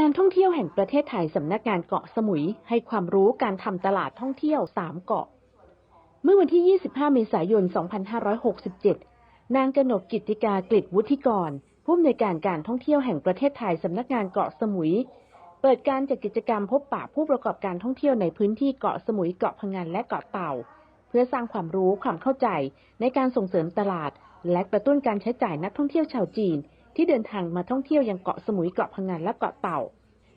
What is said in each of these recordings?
การท่องเที่ยวแห่งประเทศไทยสำนักงานเกาะสมุย ให้ความรู้การทำตลาดท่องเที่ยว 3 เกาะ เมื่อวันที่ 25 เมษายน 2567 นางกนกกิติกากฤษวุฒิกร ผู้อำนวยการการท่องเที่ยวแห่งประเทศไทยสำนักงานเกาะสมุย เปิดการจัดกิจกรรมพบปะผู้ประกอบการท่องเที่ยวในพื้นที่เกาะสมุยเกาะพะงันและเกาะเต่า เพื่อสร้างความรู้ความเข้าใจในการส่งเสริมตลาด และกระตุ้นการใช้จ่ายนักท่องเที่ยวชาวจีน ที่เดินทางมาท่องเที่ยวยังเกาะสมุยเกาะพะงันและเกาะเต่า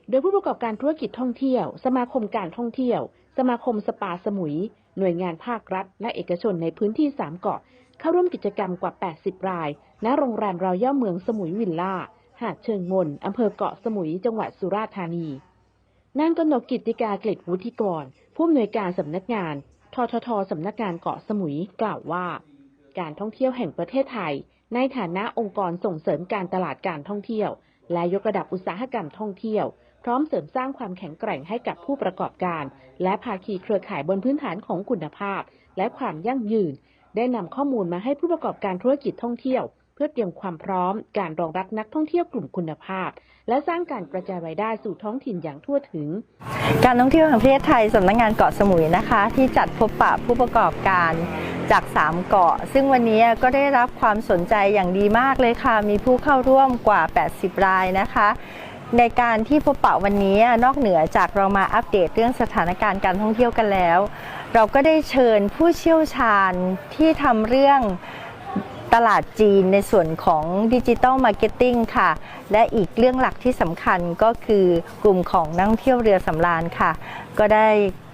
โดยผู้ประกอบการธุรกิจท่องเที่ยว สมาคมการท่องเที่ยว สมาคมสปาสมุย หน่วยงานภาครัฐ และเอกชนในพื้นที่3เกาะ เข้าร่วมกิจกรรมกว่า 80 ราย ณ โรงแรมรอยัลเมืองสมุยวิลล่า หาดเชิงมนอำเภอเกาะสมุย จังหวัดสุราษฎร์ธานีนางกนกกิตติกาเกล็ดวุฒิกร ผู้อำนวยการสำนักงานทททสำนักงานเกาะสมุยกล่าวว่า การท่องเที่ยวแห่งประเทศไทย ในฐานะองค์กรส่งเสริมการตลาดการท่องเที่ยว และยกระดับอุตสาหกรรมท่องเที่ยว พร้อมเสริมสร้างความแข็งแกร่งให้กับผู้ประกอบการ และภาคีเครือข่ายบนพื้นฐานของคุณภาพ และความยั่งยืน ได้นำข้อมูลมาให้ผู้ประกอบการธุรกิจท่องเที่ยว เพื่อเตรียมความพร้อม การรองรับนักท่องเที่ยวกลุ่มคุณภาพ และสร้างการกระจายรายได้สู่ท้องถิ่นอย่างทั่วถึง การท่องเที่ยวแห่งประเทศไทยสำนักงานเกาะสมุยนะคะ ที่จัดพบปะผู้ประกอบการ จาก 3 เกาะ ซึ่งวันนี้ก็ได้รับความสนใจอย่างดีมากเลยค่ะ มีผู้เข้าร่วมกว่า 80 รายนะคะ ในการที่พบปะวันนี้นอกเหนือจากเรามาอัปเดตเรื่องสถานการณ์การท่องเที่ยวกันแล้ว เราก็ได้เชิญผู้เชี่ยวชาญที่ทำเรื่องตลาดจีนในส่วนของดิจิ t a ลมาร์เก็ตติ้งค่ะ และอีกเรื่องหลักที่สำคัญก็คือกลุ่มของนักท่องเที่ยวเรือสำราญค่ะ ก็ได้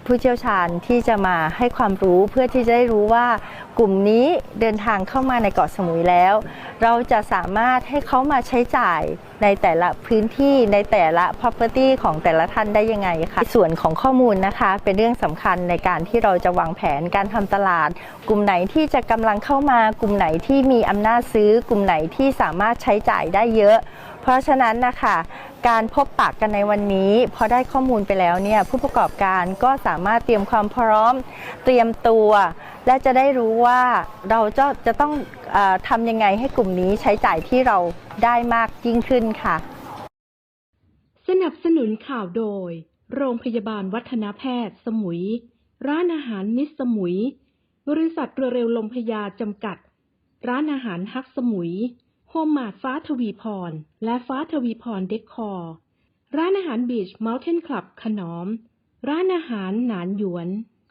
ผู้เชี่ยวชาญที่จะมาให้ความรู้เพื่อที่จะได้รู้ว่ากลุ่มนี้เดินทางเข้ามาในเกาะสมุยแล้ว เราจะสามารถให้เขามาใช้จ่ายในแต่ละพื้นที่ในแต่ละ property ของแต่ละท่านได้ยังไงคะส่วนของข้อมูลนะคะเป็นเรื่องสำคัญในการที่เราจะวางแผนการทำตลาด กลุ่มไหนที่จะกำลังเข้ามากลุ่มไหนที่มีอำนาจซื้อ กลุ่มไหนที่สามารถใช้จ่ายได้เยอะ เพราะฉะนั้นนะคะ การพบปะกันในวันนี้ พอได้ข้อมูลไปแล้วเนี่ยผู้ประกอบการก็สามารถเตรียมความพร้อม เตรียมตัว และจะได้รู้ว่าเราจะจะต้องอทำยังไงให้กลุ่มนี้ใช้จ่ายที่เราได้มากยิ่งขึ้นค่ะ สนับสนุนข่าวโดย โรงพยาบาลวัฒนแพทย์ สมุย ร้านอาหารมิสสมุย บริษัทเรือเร็วลมพยาจำกัด ร้านอาหารฮักสมุย โฮมมาดฟ้าทวีพร และฟ้าทวีพรเด็กคอร์ร้านอาหารบีชเมลเทนคลับขนอม ร้านอาหารหนานหยวน